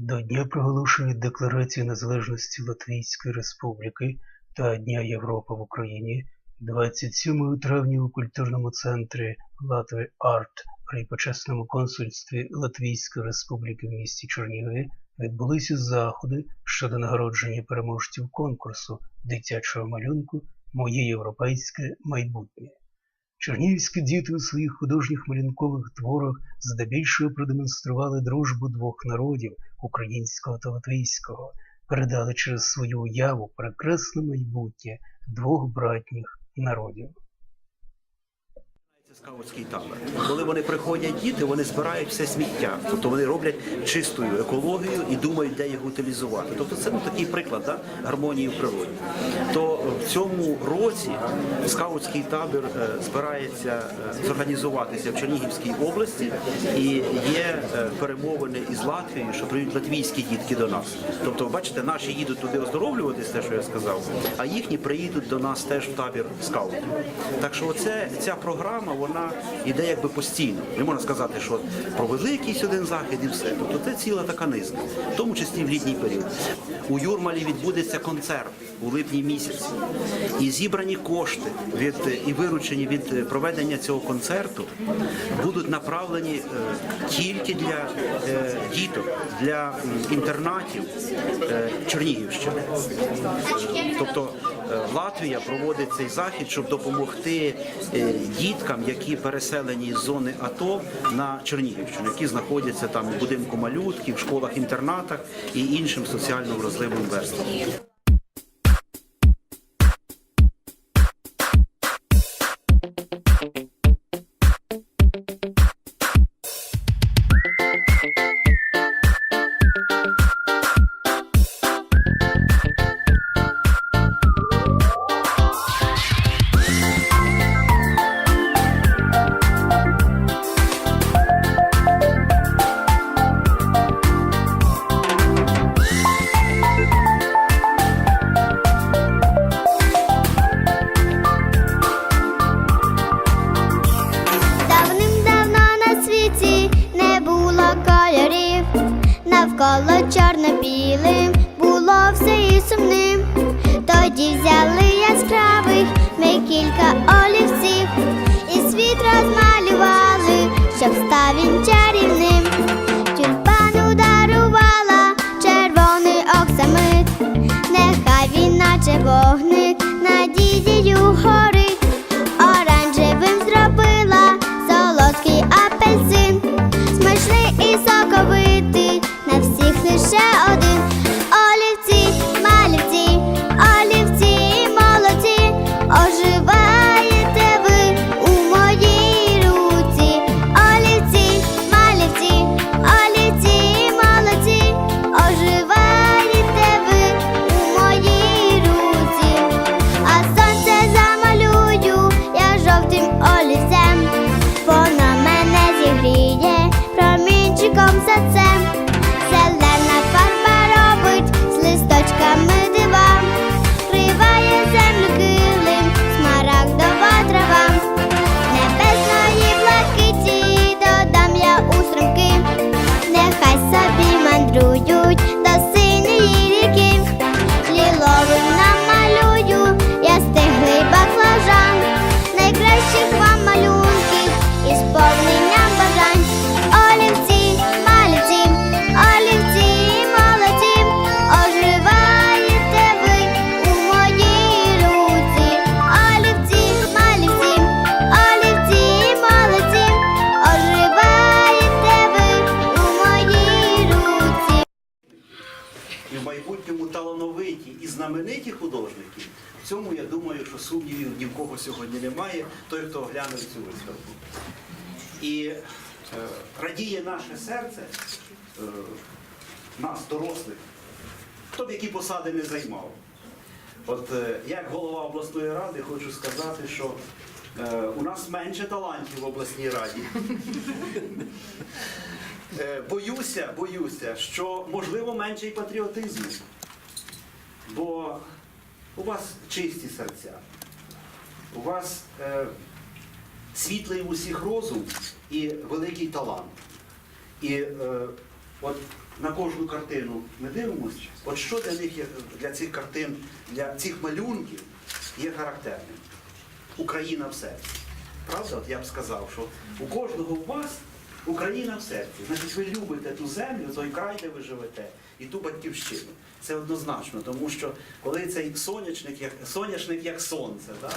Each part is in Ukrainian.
До Дня проголошення Декларації Незалежності Латвійської Республіки та Дня Європи в Україні 27 травня у культурному центрі Латві Арт при почесному консульстві Латвійської Республіки в місті Чернігові відбулися заходи щодо нагородження переможців конкурсу дитячого малюнку Моє європейське майбутнє. Чернігівські діти у своїх художніх малюнкових творах здебільшого продемонстрували дружбу двох народів українського та латвійського, передали через свою уяву прекрасне майбутнє двох братніх народів. Скаутський табор. Коли вони приходять діти, вони збирають все сміття. Тобто вони роблять чистою екологію і думають, де їх утилізувати. Тобто це ну, такий приклад да, гармонії в природі. То в цьому році скаутський табір е, збирається е, зорганізуватися в Чернігівській області і є е, перемовини із Латвією, що прийдуть латвійські дітки до нас. Тобто, бачите, наші їдуть туди оздоровлюватись, те, що я сказав, а їхні приїдуть до нас теж в табір скаутів. Так що оце, ця програма, вона йде якби постійно. Не можна сказати, що провели якийсь один захід і все. Тобто це ціла така низка, в тому числі в літній період. У Юрмалі відбудеться концерт у липні місяці. І зібрані кошти від і виручені від проведення цього концерту будуть направлені е, тільки для е, діток, для інтернатів е, Чернігівщини. Тобто Латвія проводить цей захід, щоб допомогти е, діткам, які переселені з зони АТО на Чернігівщину, які знаходяться там в будинку малютків, в школах-інтернатах і іншим соціально вразливим верствам. Давним-давно і в майбутньому талановиті і знамениті художники. В цьому я думаю, що сумнівів ні в кого сьогодні немає, той, хто огляне цю виставку. І е, радіє наше серце, е, нас, дорослих, хто б які посади не займав. От е, як голова обласної ради хочу сказати, що у нас менше талантів в обласній раді. Е, боюся, боюся, що можливо менше і патріотизму. Бо у вас чисті серця, у вас е, світлий усіх розум і великий талант. І е, От на кожну картину ми дивимося, от що для них є для цих картин, для цих малюнків є характерним. Україна в серці. Правда, от я б сказав, що у кожного з вас Україна в серці. Значить, ви любите ту землю, той край, де ви живете, і ту батьківщину. Це однозначно, тому що коли цей сонячник як соняшник як сонце, да?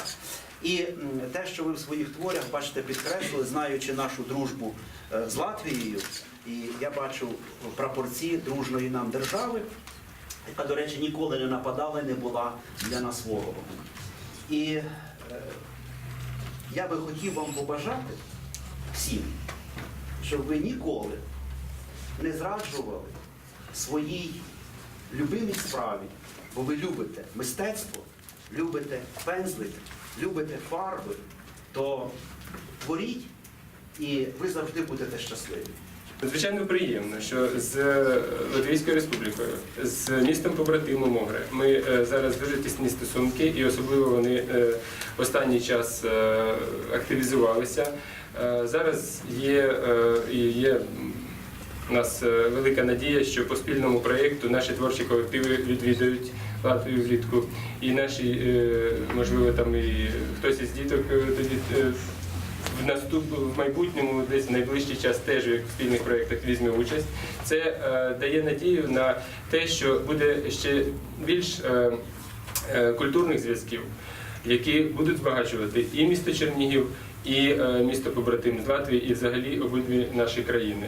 і те, що ви в своїх творях бачите, підкреслили, знаючи нашу дружбу е, з Латвією, і я бачу прапорці дружної нам держави, яка, до речі, ніколи не нападала і не була для нас ворогом. І я би хотів вам побажати всім, щоб ви ніколи не зраджували своїй любимій справі, бо ви любите мистецтво, любите пензлик, любите фарби, то творіть і ви завжди будете щасливі. Звичайно, приємно, що з е, Латвійською республікою, з містом побратимом Огре, ми е, зараз дуже тісні стосунки, і особливо вони е, останній час активізувалися. Зараз є, і є у нас велика надія, що по спільному проєкту наші творчі колективи відвідають Латвію влітку. І наші, можливо, там і хтось із діток тоді в наступ в майбутньому, десь в найближчий час теж в спільних проєктах візьме участь. Це е, дає надію на те, що буде ще більш е, е, культурних зв'язків, які будуть збагачувати і місто Чернігів, і е, місто побратим з Латвії, і взагалі обидві наші країни.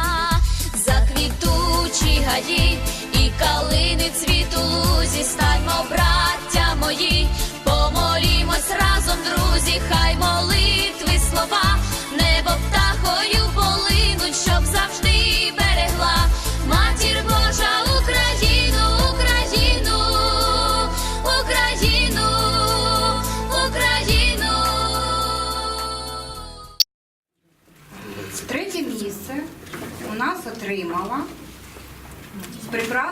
заквітучі гаї і калини цвіту лузі, станьмо, браття мої, помолімось разом,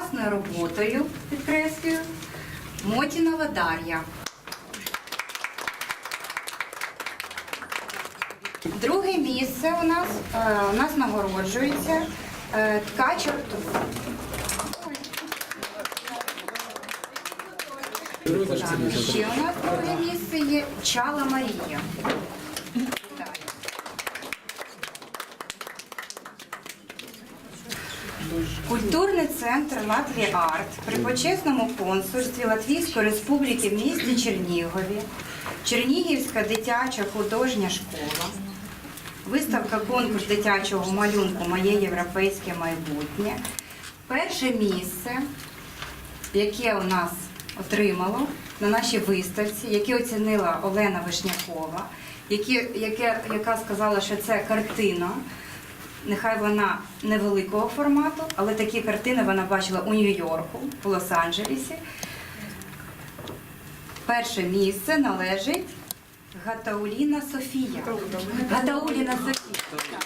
прекрасною роботою, підкреслюю, Мотінова Дар'я. Друге місце у нас, е, у нас нагороджується е, ткач Артур. Ще у нас друге місце є Чала Марія. Культурний центр Латвія Арт при почесному консульстві Латвійської Республіки в місті Чернігові, Чернігівська дитяча художня школа, виставка конкурс дитячого малюнку Моє європейське майбутнє. Перше місце, яке у нас отримало на нашій виставці, яке оцінила Олена Вишнякова, яке, яка сказала, що це картина. Нехай вона невеликого формату, але такі картини вона бачила у Нью-Йорку, в Лос-Анджелесі. Перше місце належить Гатауліна Софія. Гатауліна Софія.